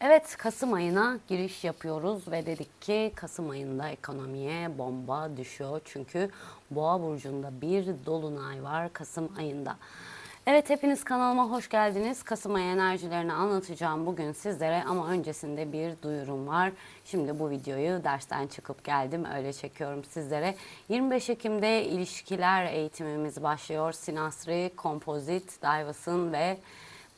Evet Kasım ayına giriş yapıyoruz ve dedik ki Kasım ayında ekonomiye bomba düşüyor. Çünkü Boğa burcunda bir dolunay var Kasım ayında. Evet hepiniz kanalıma hoş geldiniz. Kasım ayı enerjilerini anlatacağım bugün sizlere ama öncesinde bir duyurum var. Şimdi bu videoyu dersten çıkıp geldim öyle çekiyorum sizlere. 25 Ekim'de ilişkiler eğitimimiz başlıyor. Sinastri, Kompozit, Divas'ın ve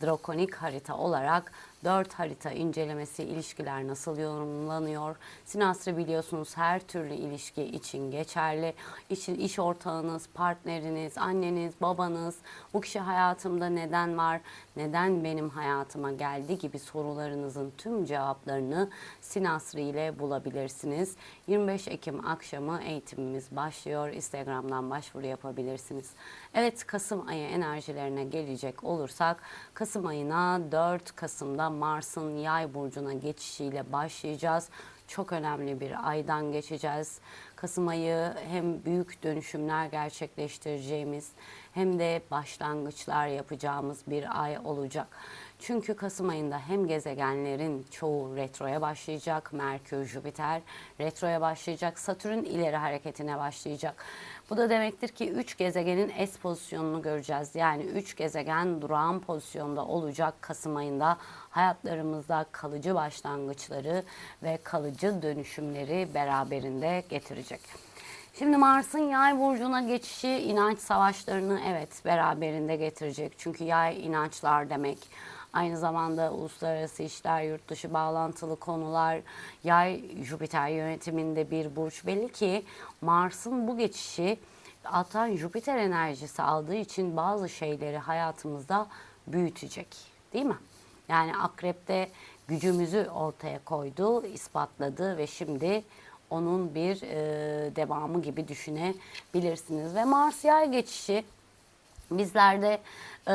Drakonik harita olarak 4 harita incelemesi ilişkiler nasıl yorumlanıyor? Sinastri biliyorsunuz her türlü ilişki için geçerli. İşin iş ortağınız, partneriniz, anneniz, babanız, bu kişi hayatımda neden var, neden benim hayatıma geldi gibi sorularınızın tüm cevaplarını Sinastri ile bulabilirsiniz. 25 Ekim akşamı eğitimimiz başlıyor. Instagram'dan başvuru yapabilirsiniz. Evet Kasım ayı enerjilerine gelecek olursak Kasım ayına 4 Kasım'da Mars'ın yay burcuna geçişiyle başlayacağız. Çok önemli bir aydan geçeceğiz. Kasım ayı hem büyük dönüşümler gerçekleştireceğimiz hem de başlangıçlar yapacağımız bir ay olacak. Çünkü Kasım ayında hem gezegenlerin çoğu retroya başlayacak, Merkür, Jüpiter retroya başlayacak, Satürn ileri hareketine başlayacak. Bu da demektir ki 3 gezegenin es pozisyonunu göreceğiz. Yani 3 gezegen durağan pozisyonda olacak Kasım ayında hayatlarımızda kalıcı başlangıçları ve kalıcı dönüşümleri beraberinde getirecek. Şimdi Mars'ın yay burcuna geçişi inanç savaşlarını evet beraberinde getirecek. Çünkü yay inançlar demek. Aynı zamanda uluslararası işler, yurt dışı bağlantılı konular, yay Jüpiter yönetiminde bir burç. Belli ki Mars'ın bu geçişi alttan Jüpiter enerjisi aldığı için bazı şeyleri hayatımızda büyütecek. Değil mi? Yani akrepte gücümüzü ortaya koydu, ispatladı ve şimdi onun bir e, devamı gibi düşünebilirsiniz. Ve Mars yay geçişi bizlerde e,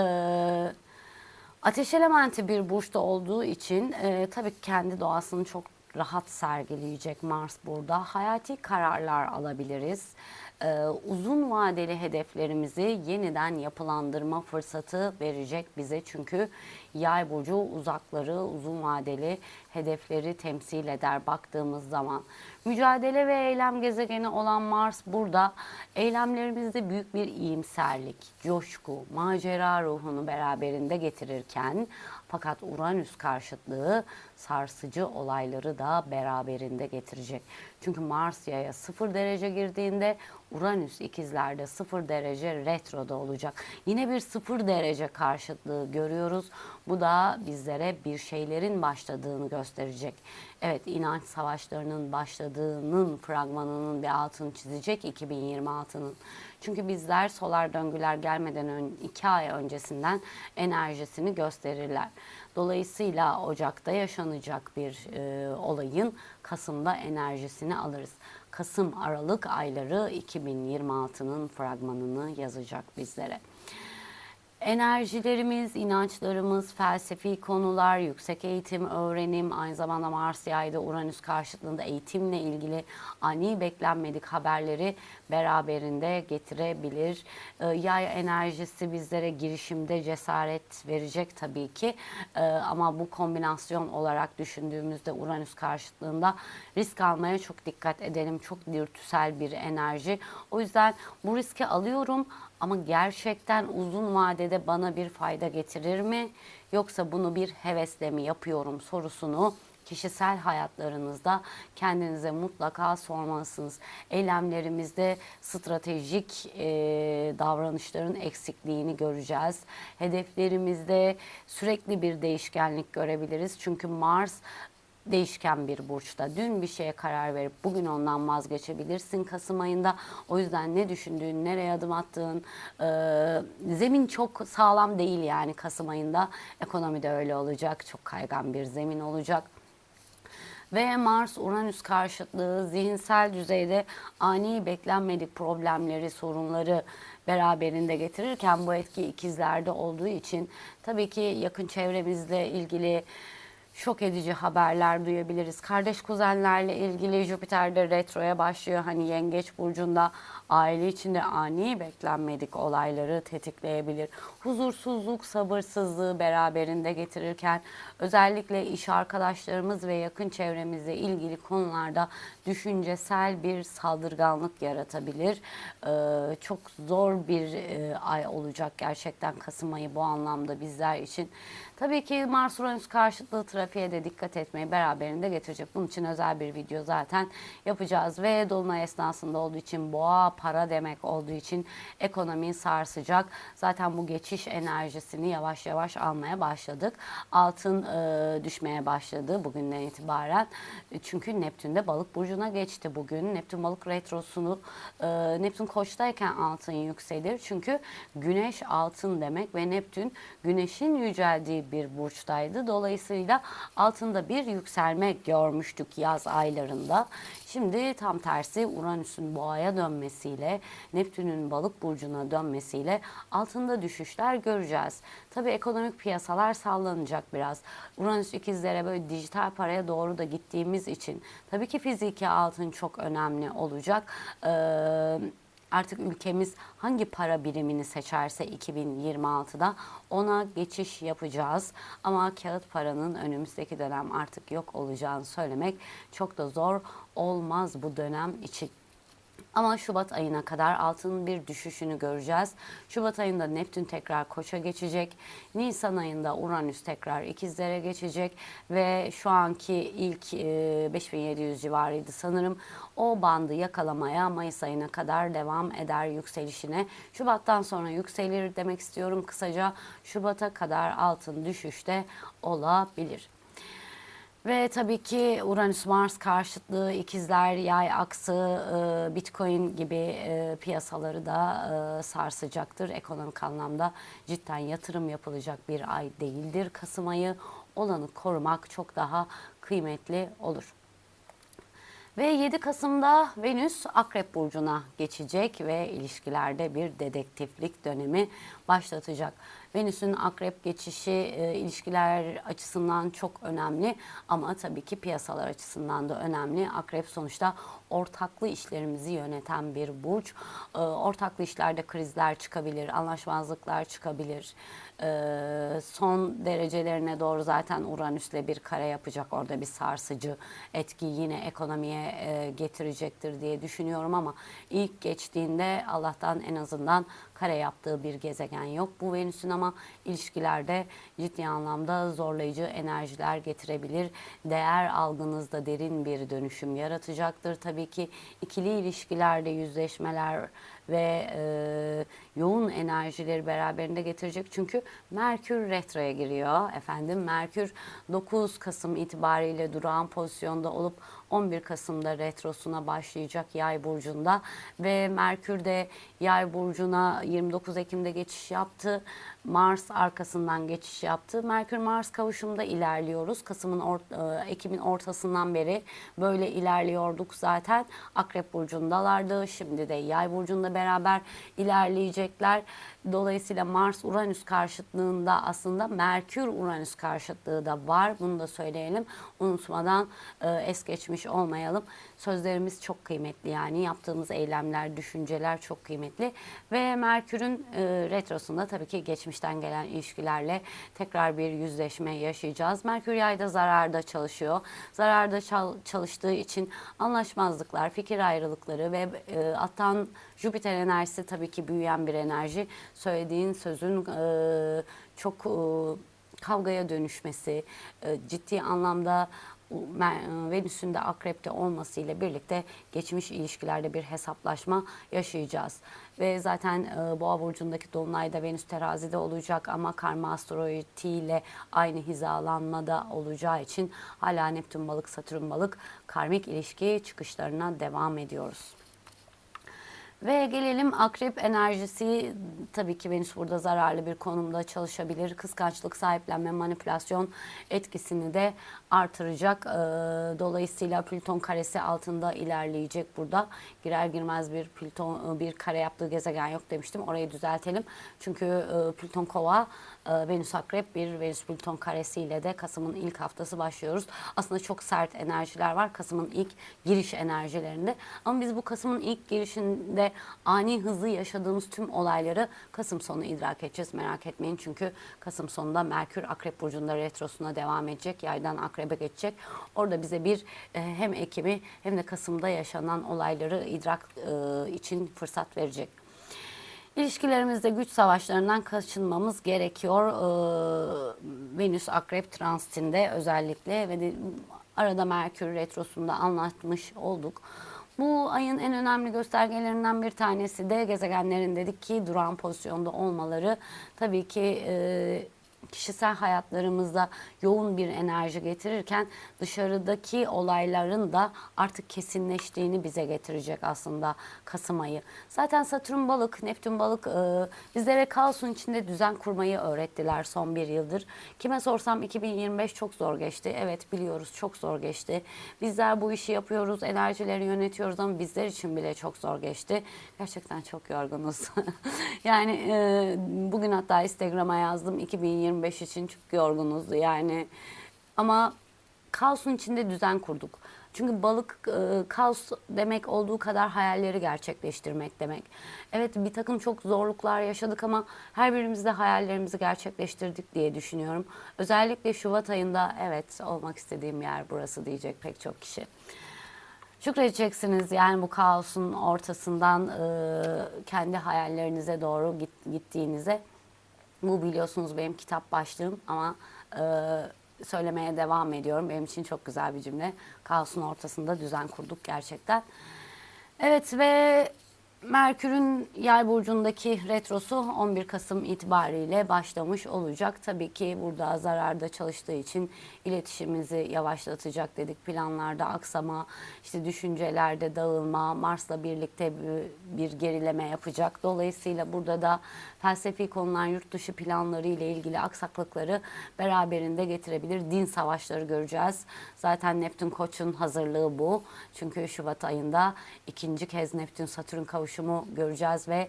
ateş elementi bir burçta olduğu için e, tabii kendi doğasını çok rahat sergileyecek Mars burada. Hayati kararlar alabiliriz. Ee, uzun vadeli hedeflerimizi yeniden yapılandırma fırsatı verecek bize. Çünkü yay burcu uzakları, uzun vadeli hedefleri temsil eder baktığımız zaman. Mücadele ve eylem gezegeni olan Mars burada eylemlerimizde büyük bir iyimserlik, coşku, macera ruhunu beraberinde getirirken fakat Uranüs karşıtlığı sarsıcı olayları da beraberinde getirecek. Çünkü Mars yaya 0 derece girdiğinde Uranüs ikizlerde 0 derece retroda olacak. Yine bir 0 derece karşıtlığı görüyoruz. Bu da bizlere bir şeylerin başladığını gösterecek. Evet inanç savaşlarının başladığının fragmanının bir altını çizecek 2026'nın. Çünkü bizler solar döngüler gelmeden ön, iki ay öncesinden enerjisini gösterirler. Dolayısıyla Ocak'ta yaşanacak bir e, olayın Kasım'da enerjisini alırız. Kasım Aralık ayları 2026'nın fragmanını yazacak bizlere. Enerjilerimiz, inançlarımız, felsefi konular, yüksek eğitim, öğrenim, aynı zamanda Mars yayda Uranüs karşıtlığında eğitimle ilgili ani beklenmedik haberleri beraberinde getirebilir. Ee, yay enerjisi bizlere girişimde cesaret verecek tabii ki. Ee, ama bu kombinasyon olarak düşündüğümüzde Uranüs karşıtlığında risk almaya çok dikkat edelim. Çok dürtüsel bir enerji. O yüzden bu riski alıyorum ama gerçekten uzun vadede bana bir fayda getirir mi? Yoksa bunu bir hevesle mi yapıyorum sorusunu kişisel hayatlarınızda kendinize mutlaka sormalısınız. Eylemlerimizde stratejik e, davranışların eksikliğini göreceğiz. Hedeflerimizde sürekli bir değişkenlik görebiliriz. Çünkü Mars değişken bir burçta. Dün bir şeye karar verip bugün ondan vazgeçebilirsin Kasım ayında. O yüzden ne düşündüğün, nereye adım attığın, e, zemin çok sağlam değil yani Kasım ayında. Ekonomide öyle olacak. Çok kaygan bir zemin olacak ve Mars-Uranüs karşıtlığı zihinsel düzeyde ani beklenmedik problemleri, sorunları beraberinde getirirken bu etki ikizlerde olduğu için tabii ki yakın çevremizle ilgili şok edici haberler duyabiliriz. Kardeş kuzenlerle ilgili Jüpiter'de retroya başlıyor. Hani Yengeç burcunda aile içinde ani beklenmedik olayları tetikleyebilir. Huzursuzluk, sabırsızlığı beraberinde getirirken özellikle iş arkadaşlarımız ve yakın çevremizle ilgili konularda düşüncesel bir saldırganlık yaratabilir. Ee, çok zor bir e, ay olacak gerçekten Kasım ayı bu anlamda bizler için. Tabii ki Mars Uranüs karşıtlığı trafiğe de dikkat etmeyi beraberinde getirecek. Bunun için özel bir video zaten yapacağız ve dolunay esnasında olduğu için boğa para demek olduğu için ekonomiyi sarsacak. Zaten bu geçiş enerjisini yavaş yavaş almaya başladık. Altın e, düşmeye başladı bugünden itibaren. E, Çünkü Neptün de balık burcuna geçti bugün. Neptün balık retrosunu e, Neptün koçtayken altın yükselir. Çünkü güneş altın demek ve Neptün güneşin yüceldiği bir burçtaydı. Dolayısıyla altında bir yükselme görmüştük yaz aylarında. Şimdi tam tersi Uranüs'ün boğaya dönmesiyle, Neptün'ün balık burcuna dönmesiyle altında düşüşler göreceğiz. Tabii ekonomik piyasalar sallanacak biraz. Uranüs ikizlere böyle dijital paraya doğru da gittiğimiz için tabii ki fiziki altın çok önemli olacak. Ee, artık ülkemiz hangi para birimini seçerse 2026'da ona geçiş yapacağız. Ama kağıt paranın önümüzdeki dönem artık yok olacağını söylemek çok da zor olmaz bu dönem için. Ama Şubat ayına kadar altının bir düşüşünü göreceğiz. Şubat ayında Neptün tekrar Koç'a geçecek. Nisan ayında Uranüs tekrar ikizlere geçecek ve şu anki ilk e, 5700 civarıydı sanırım. O bandı yakalamaya Mayıs ayına kadar devam eder yükselişine. Şubattan sonra yükselir demek istiyorum. Kısaca Şubat'a kadar altın düşüşte olabilir. Ve tabii ki Uranüs-Mars karşıtlığı, ikizler, yay aksı, e, bitcoin gibi e, piyasaları da e, sarsacaktır. Ekonomik anlamda cidden yatırım yapılacak bir ay değildir. Kasım ayı olanı korumak çok daha kıymetli olur. Ve 7 Kasım'da Venüs Akrep Burcu'na geçecek ve ilişkilerde bir dedektiflik dönemi başlatacak. Venüs'ün Akrep geçişi e, ilişkiler açısından çok önemli ama tabii ki piyasalar açısından da önemli. Akrep sonuçta ortaklı işlerimizi yöneten bir burç. E, ortaklı işlerde krizler çıkabilir, anlaşmazlıklar çıkabilir. E, son derecelerine doğru zaten Uranüs'le bir kare yapacak. Orada bir sarsıcı etki yine ekonomiye e, getirecektir diye düşünüyorum ama ilk geçtiğinde Allah'tan en azından kare yaptığı bir gezegen yok. Bu Venüs'ün ama ilişkilerde ciddi anlamda zorlayıcı enerjiler getirebilir. Değer algınızda derin bir dönüşüm yaratacaktır. Tabii ki ikili ilişkilerde yüzleşmeler ve e, yoğun enerjileri beraberinde getirecek. Çünkü Merkür retroya giriyor efendim. Merkür 9 Kasım itibariyle durağan pozisyonda olup 11 Kasım'da retrosuna başlayacak Yay burcunda ve Merkür de Yay burcuna 29 Ekim'de geçiş yaptı. Mars arkasından geçiş yaptı. Merkür Mars kavuşumda ilerliyoruz. Kasım'ın or- e, Ekim'in ortasından beri böyle ilerliyorduk zaten. Akrep burcundalardı. Şimdi de Yay burcunda beraber ilerleyecekler. Dolayısıyla Mars Uranüs karşıtlığında aslında Merkür Uranüs karşıtlığı da var. Bunu da söyleyelim. Unutmadan e, es geçmiş olmayalım. Sözlerimiz çok kıymetli yani yaptığımız eylemler, düşünceler çok kıymetli ve Merkür'ün e, retrosunda tabii ki geçmişten gelen ilişkilerle tekrar bir yüzleşme yaşayacağız. Merkür yayda zararda çalışıyor. Zararda çal- çalıştığı için anlaşmazlıklar, fikir ayrılıkları ve e, atan Jüpiter enerjisi tabii ki büyüyen bir enerji. Söylediğin sözün e, çok e, kavgaya dönüşmesi, e, ciddi anlamda Venüs'ün de akrepte olmasıyla birlikte geçmiş ilişkilerde bir hesaplaşma yaşayacağız. Ve zaten e, Boğa burcundaki dolunayda Venüs terazide olacak ama karma asteroidi ile aynı hizalanmada olacağı için hala Neptün balık, Satürn balık karmik ilişki çıkışlarına devam ediyoruz. Ve gelelim akrep enerjisi tabii ki Venüs burada zararlı bir konumda çalışabilir. Kıskançlık, sahiplenme, manipülasyon etkisini de artıracak. Ee, Dolayısıyla Plüton karesi altında ilerleyecek burada. Girer girmez bir Plüton bir kare yaptığı gezegen yok demiştim. Orayı düzeltelim. Çünkü e, Plüton kova e, Venüs Akrep bir Venüs Plüton karesiyle de Kasım'ın ilk haftası başlıyoruz. Aslında çok sert enerjiler var Kasım'ın ilk giriş enerjilerinde. Ama biz bu Kasım'ın ilk girişinde ani hızlı yaşadığımız tüm olayları Kasım sonu idrak edeceğiz. Merak etmeyin çünkü Kasım sonunda Merkür Akrep Burcu'nda retrosuna devam edecek. Yaydan Akrep'e geçecek. Orada bize bir e, hem Ekim'i hem de Kasım'da yaşanan olayları idrak e, için fırsat verecek. İlişkilerimizde güç savaşlarından kaçınmamız gerekiyor. Ee, Venüs Akrep transitinde özellikle ve de arada Merkür retrosunda anlatmış olduk. Bu ayın en önemli göstergelerinden bir tanesi de gezegenlerin dedik ki duran pozisyonda olmaları. Tabii ki e, kişisel hayatlarımızda yoğun bir enerji getirirken dışarıdaki olayların da artık kesinleştiğini bize getirecek aslında Kasım ayı. Zaten Satürn balık, Neptün balık e, bizlere kaosun içinde düzen kurmayı öğrettiler son bir yıldır. Kime sorsam 2025 çok zor geçti. Evet biliyoruz çok zor geçti. Bizler bu işi yapıyoruz, enerjileri yönetiyoruz ama bizler için bile çok zor geçti. Gerçekten çok yorgunuz. yani e, bugün hatta Instagram'a yazdım 2025 için çok yorgunuz yani ama kaosun içinde düzen kurduk. Çünkü balık e, kaos demek olduğu kadar hayalleri gerçekleştirmek demek. Evet bir takım çok zorluklar yaşadık ama her birimiz de hayallerimizi gerçekleştirdik diye düşünüyorum. Özellikle Şubat ayında evet olmak istediğim yer burası diyecek pek çok kişi. Şükredeceksiniz yani bu kaosun ortasından e, kendi hayallerinize doğru git, gittiğinize. Bu biliyorsunuz benim kitap başlığım ama e, söylemeye devam ediyorum. Benim için çok güzel bir cümle. Kaosun ortasında düzen kurduk gerçekten. Evet ve Merkür'ün yay burcundaki retrosu 11 Kasım itibariyle başlamış olacak. Tabii ki burada zararda çalıştığı için iletişimimizi yavaşlatacak dedik. Planlarda aksama, işte düşüncelerde dağılma, Mars'la birlikte bir, gerileme yapacak. Dolayısıyla burada da felsefi konular, yurt dışı planları ile ilgili aksaklıkları beraberinde getirebilir. Din savaşları göreceğiz. Zaten Neptün Koç'un hazırlığı bu. Çünkü Şubat ayında ikinci kez Neptün Satürn kavuşumu göreceğiz ve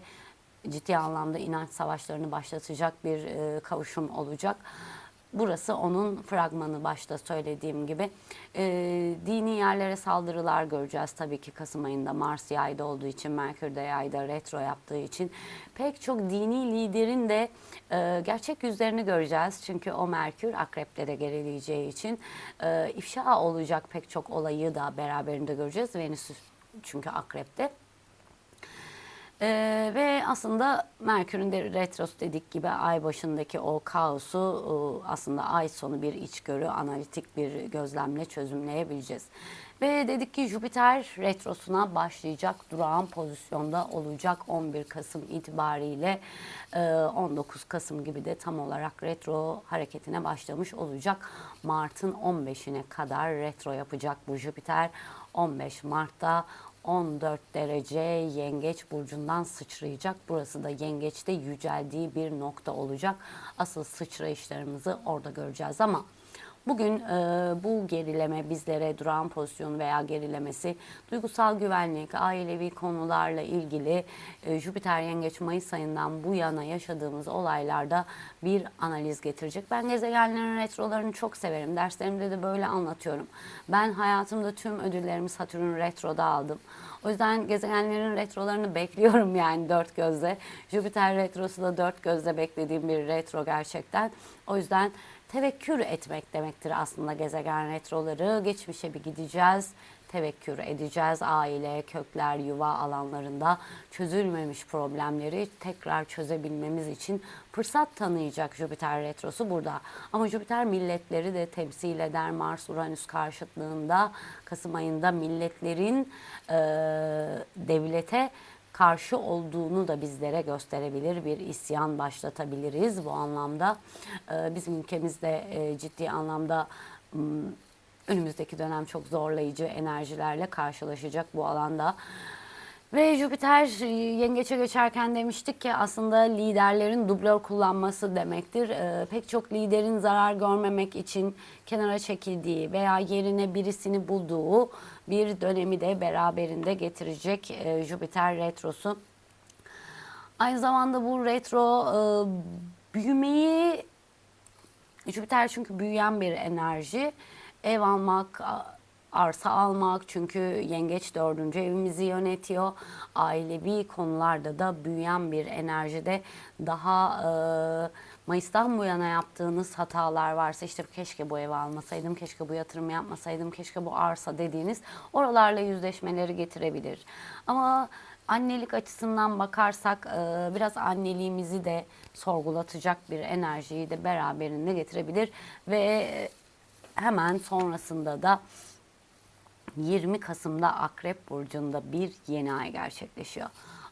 ciddi anlamda inanç savaşlarını başlatacak bir e, kavuşum olacak. Burası onun fragmanı başta söylediğim gibi. E, dini yerlere saldırılar göreceğiz tabii ki Kasım ayında Mars yayda olduğu için, Merkür de yayda retro yaptığı için. Pek çok dini liderin de e, gerçek yüzlerini göreceğiz. Çünkü o Merkür akreplere gerileyeceği için e, ifşa olacak pek çok olayı da beraberinde göreceğiz. Venüs çünkü akrepte. Ee, ve aslında Merkür'ün de retrosu dedik gibi ay başındaki o kaosu e, aslında ay sonu bir içgörü, analitik bir gözlemle çözümleyebileceğiz. Ve dedik ki Jüpiter retrosuna başlayacak durağan pozisyonda olacak 11 Kasım itibariyle e, 19 Kasım gibi de tam olarak retro hareketine başlamış olacak. Mart'ın 15'ine kadar retro yapacak bu Jüpiter. 15 Mart'ta 14 derece yengeç burcundan sıçrayacak. Burası da yengeçte yüceldiği bir nokta olacak. Asıl sıçrayışlarımızı orada göreceğiz ama Bugün e, bu gerileme bizlere duran pozisyon veya gerilemesi duygusal güvenlik, ailevi konularla ilgili e, Jüpiter Yengeç Mayıs ayından bu yana yaşadığımız olaylarda bir analiz getirecek. Ben gezegenlerin retrolarını çok severim. Derslerimde de böyle anlatıyorum. Ben hayatımda tüm ödüllerimi Satürn retroda aldım. O yüzden gezegenlerin retrolarını bekliyorum yani dört gözle. Jüpiter retrosu da dört gözle beklediğim bir retro gerçekten. O yüzden tevekkür etmek demektir aslında gezegen retroları. Geçmişe bir gideceğiz, tevekkür edeceğiz. Aile, kökler, yuva alanlarında çözülmemiş problemleri tekrar çözebilmemiz için fırsat tanıyacak Jüpiter retrosu burada. Ama Jüpiter milletleri de temsil eder Mars Uranüs karşıtlığında Kasım ayında milletlerin e, devlete karşı olduğunu da bizlere gösterebilir. Bir isyan başlatabiliriz bu anlamda. Ee, bizim ülkemizde e, ciddi anlamda önümüzdeki dönem çok zorlayıcı enerjilerle karşılaşacak bu alanda. Ve Jüpiter yengeçe geçerken demiştik ki aslında liderlerin dublör kullanması demektir. Ee, pek çok liderin zarar görmemek için kenara çekildiği veya yerine birisini bulduğu bir dönemi de beraberinde getirecek e, Jüpiter retrosu. Aynı zamanda bu retro e, büyümeyi Jüpiter çünkü büyüyen bir enerji. Ev almak, arsa almak çünkü yengeç dördüncü evimizi yönetiyor. Ailevi konularda da büyüyen bir enerjide daha e, Mayıs'tan bu yana yaptığınız hatalar varsa işte keşke bu evi almasaydım, keşke bu yatırımı yapmasaydım, keşke bu arsa dediğiniz oralarla yüzleşmeleri getirebilir. Ama annelik açısından bakarsak e, biraz anneliğimizi de sorgulatacak bir enerjiyi de beraberinde getirebilir ve hemen sonrasında da 20 Kasım'da Akrep Burcu'nda bir yeni ay gerçekleşiyor.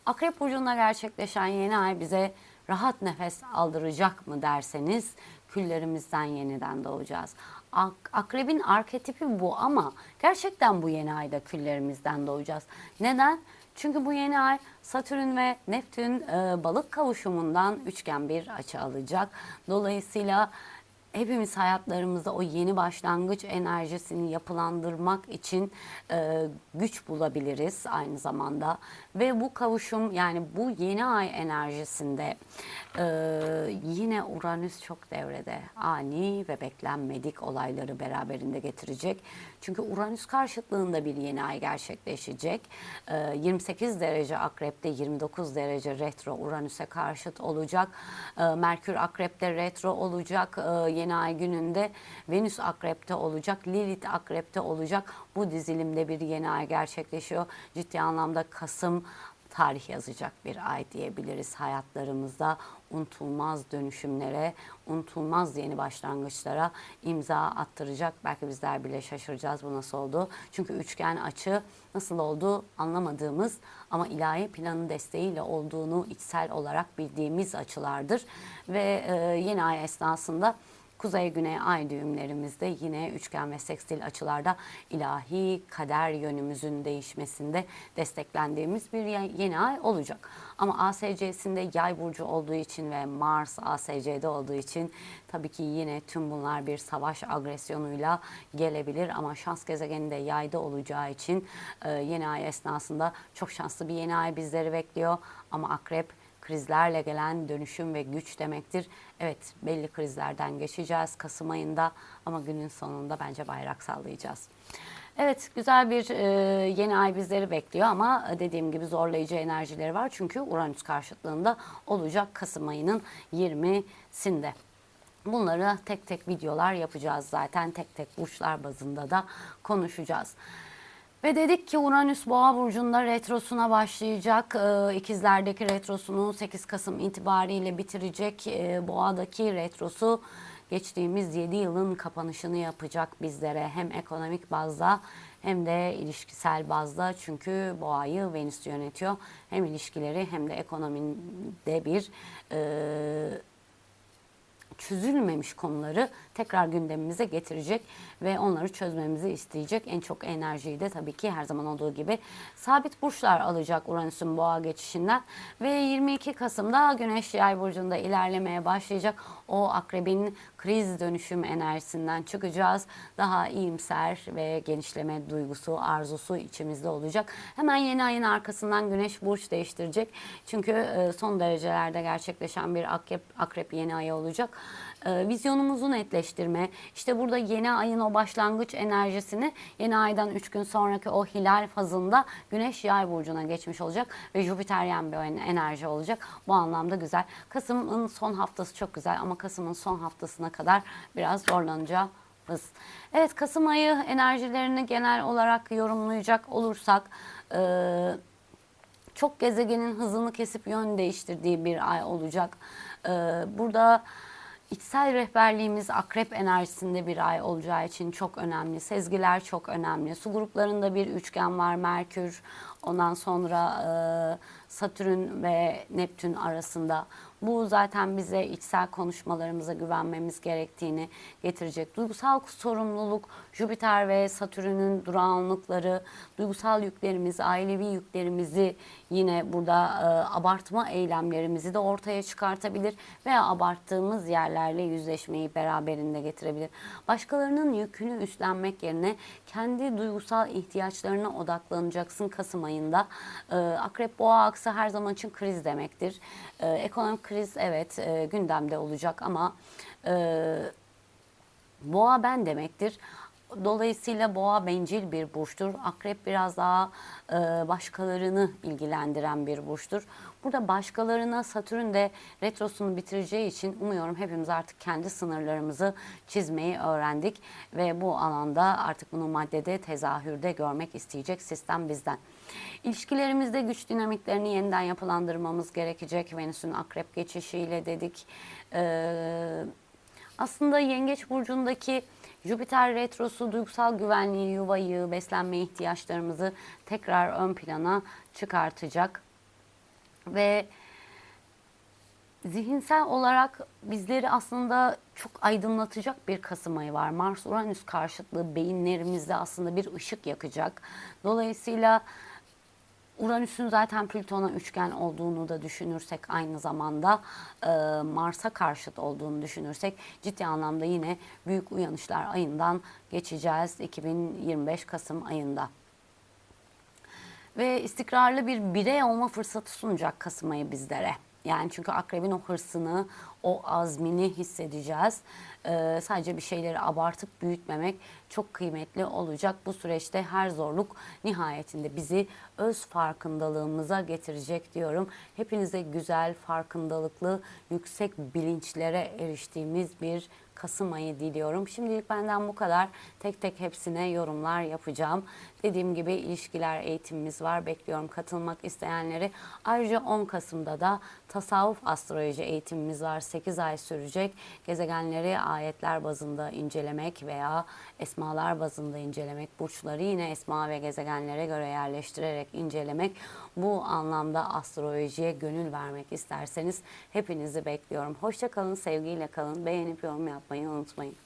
Akrep Burcu'nda gerçekleşen yeni ay bize rahat nefes aldıracak mı derseniz küllerimizden yeniden doğacağız. Ak- Akrebin arketipi bu ama gerçekten bu yeni ayda küllerimizden doğacağız. Neden? Çünkü bu yeni ay Satürn ve Neptün e, balık kavuşumundan üçgen bir açı alacak. Dolayısıyla hepimiz hayatlarımızda o yeni başlangıç enerjisini yapılandırmak için e, güç bulabiliriz aynı zamanda. Ve bu kavuşum yani bu yeni ay enerjisinde e, yine Uranüs çok devrede. Ani ve beklenmedik olayları beraberinde getirecek. Çünkü Uranüs karşıtlığında bir yeni ay gerçekleşecek. E, 28 derece akrepte 29 derece retro Uranüs'e karşıt olacak. E, Merkür akrepte retro olacak. E, yeni ay gününde Venüs akrepte olacak, Lilith akrepte olacak. Bu dizilimde bir yeni ay gerçekleşiyor. Ciddi anlamda Kasım tarih yazacak bir ay diyebiliriz hayatlarımızda. Unutulmaz dönüşümlere, unutulmaz yeni başlangıçlara imza attıracak. Belki bizler bile şaşıracağız bu nasıl oldu. Çünkü üçgen açı nasıl oldu anlamadığımız ama ilahi planın desteğiyle olduğunu içsel olarak bildiğimiz açılardır. Ve e, yeni ay esnasında Kuzey Güney ay düğümlerimizde yine üçgen ve sekstil açılarda ilahi kader yönümüzün değişmesinde desteklendiğimiz bir ye- yeni ay olacak. Ama ASC'sinde yay burcu olduğu için ve Mars ASC'de olduğu için tabii ki yine tüm bunlar bir savaş agresyonuyla gelebilir ama şans gezegeni de yayda olacağı için e, yeni ay esnasında çok şanslı bir yeni ay bizleri bekliyor ama akrep krizlerle gelen dönüşüm ve güç demektir. Evet belli krizlerden geçeceğiz Kasım ayında ama günün sonunda bence bayrak sallayacağız. Evet güzel bir e, yeni ay bizleri bekliyor ama dediğim gibi zorlayıcı enerjileri var. Çünkü Uranüs karşıtlığında olacak Kasım ayının 20'sinde. Bunları tek tek videolar yapacağız zaten. Tek tek burçlar bazında da konuşacağız. Ve dedik ki Uranüs Boğa burcunda retrosuna başlayacak. Ee, İkizlerdeki retrosunu 8 Kasım itibariyle bitirecek. Ee, Boğa'daki retrosu geçtiğimiz 7 yılın kapanışını yapacak bizlere. Hem ekonomik bazda hem de ilişkisel bazda. Çünkü Boğa'yı Venüs yönetiyor. Hem ilişkileri hem de ekonomide bir e, çözülmemiş konuları tekrar gündemimize getirecek ve onları çözmemizi isteyecek. En çok enerjiyi de tabii ki her zaman olduğu gibi sabit burçlar alacak Uranüs'ün boğa geçişinden ve 22 Kasım'da Güneş Yay burcunda ilerlemeye başlayacak. O akrebin kriz dönüşüm enerjisinden çıkacağız. Daha iyimser ve genişleme duygusu, arzusu içimizde olacak. Hemen yeni ayın arkasından Güneş burç değiştirecek. Çünkü e, son derecelerde gerçekleşen bir akrep, akrep yeni ayı olacak. E, Vizyonumuzu netleştirme, işte burada yeni ayın o başlangıç enerjisini yeni aydan 3 gün sonraki o hilal fazında Güneş Yay burcuna geçmiş olacak ve Jüpiteryen bir enerji olacak. Bu anlamda güzel. Kasım'ın son haftası çok güzel ama Kasım'ın son haftasına kadar biraz zorlanacağız. Evet Kasım ayı enerjilerini genel olarak yorumlayacak olursak e, çok gezegenin hızını kesip yön değiştirdiği bir ay olacak. Ee, burada içsel rehberliğimiz akrep enerjisinde bir ay olacağı için çok önemli. Sezgiler çok önemli. Su gruplarında bir üçgen var. Merkür, ondan sonra e, Satürn ve Neptün arasında. Bu zaten bize içsel konuşmalarımıza güvenmemiz gerektiğini getirecek. Duygusal sorumluluk, Jüpiter ve Satürn'ün durağanlıkları, duygusal yüklerimiz, ailevi yüklerimizi yine burada e, abartma eylemlerimizi de ortaya çıkartabilir veya abarttığımız yerlerle yüzleşmeyi beraberinde getirebilir. Başkalarının yükünü üstlenmek yerine kendi duygusal ihtiyaçlarına odaklanacaksın Kasım ayında. E, Akrep Boğa aksı her zaman için kriz demektir. E, ekonomik kriz evet e, gündemde olacak ama e, boğa ben demektir. Dolayısıyla boğa bencil bir burçtur. Akrep biraz daha e, başkalarını ilgilendiren bir burçtur. Burada başkalarına Satürn de retrosunu bitireceği için umuyorum hepimiz artık kendi sınırlarımızı çizmeyi öğrendik ve bu alanda artık bunu maddede tezahürde görmek isteyecek sistem bizden. İlişkilerimizde güç dinamiklerini yeniden yapılandırmamız gerekecek. Venüs'ün akrep geçişiyle dedik. Ee, aslında Yengeç Burcu'ndaki Jüpiter retrosu duygusal güvenliği, yuvayı, beslenme ihtiyaçlarımızı tekrar ön plana çıkartacak. Ve zihinsel olarak bizleri aslında çok aydınlatacak bir Kasım ayı var. Mars Uranüs karşıtlığı beyinlerimizde aslında bir ışık yakacak. Dolayısıyla Uranüs'ün zaten Plüton'a üçgen olduğunu da düşünürsek aynı zamanda e, Mars'a karşıt olduğunu düşünürsek ciddi anlamda yine büyük uyanışlar ayından geçeceğiz 2025 Kasım ayında. Ve istikrarlı bir birey olma fırsatı sunacak Kasım ayı bizlere. Yani çünkü akrebin o hırsını, o azmini hissedeceğiz. Ee, sadece bir şeyleri abartıp büyütmemek çok kıymetli olacak. Bu süreçte her zorluk nihayetinde bizi öz farkındalığımıza getirecek diyorum. Hepinize güzel, farkındalıklı, yüksek bilinçlere eriştiğimiz bir Kasım ayı diliyorum. Şimdilik benden bu kadar. Tek tek hepsine yorumlar yapacağım. Dediğim gibi ilişkiler eğitimimiz var. Bekliyorum katılmak isteyenleri. Ayrıca 10 Kasım'da da tasavvuf astroloji eğitimimiz var. 8 ay sürecek. Gezegenleri ayetler bazında incelemek veya esmalar bazında incelemek, burçları yine esma ve gezegenlere göre yerleştirerek incelemek. Bu anlamda astrolojiye gönül vermek isterseniz hepinizi bekliyorum. Hoşça kalın, sevgiyle kalın. Beğenip yorum my own swing.